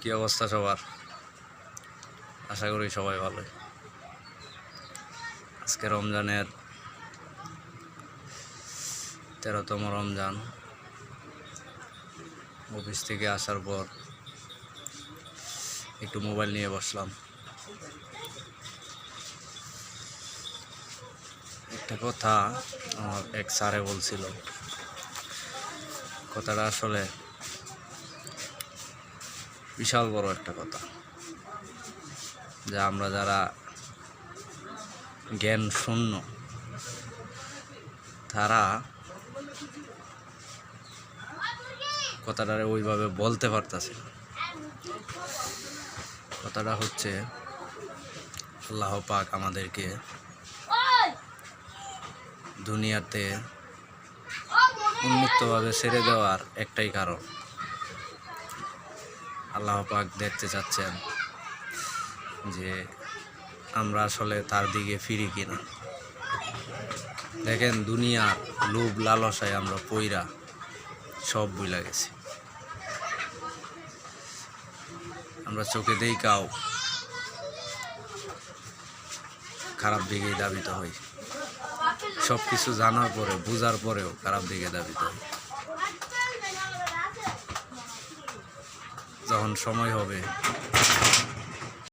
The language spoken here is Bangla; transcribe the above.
কি অবস্থা সবার? আশা করি সবাই ভালো আজকে রমজানের তেরোতম রমজান। অফিস থেকে আসার পর একটু মোবাইল নিয়ে বসলাম। একটা কথা আমার এক স্যারে বলছিল। কথাটা আসলে বিশাল বড় একটা কথা। যে আমরা যারা জ্ঞান শূন্য, তারা কথাটারে ওইভাবে বলতে পারতাছে কথাটা হচ্ছে, আল্লাহ পাক আমাদেরকে দুনিয়াতে উন্মুক্তভাবে ছেড়ে দেওয়ার একটাই কারণ। আল্লাহ পাক দেখতে চাচ্ছেন যে আমরা আসলে তার দিকে ফিরি কিনা। দেখেন দুনিয়ার লোভ লালসায় আমরা পইরা সব বুইলা গেছি। আমরা চোখে দেই কাও খারাপ দিকেই দাবিত হই। সব কিছু জানার পরে বোঝার পরেও খারাপ দিকে দাবিত হই। তখন সময় হবে।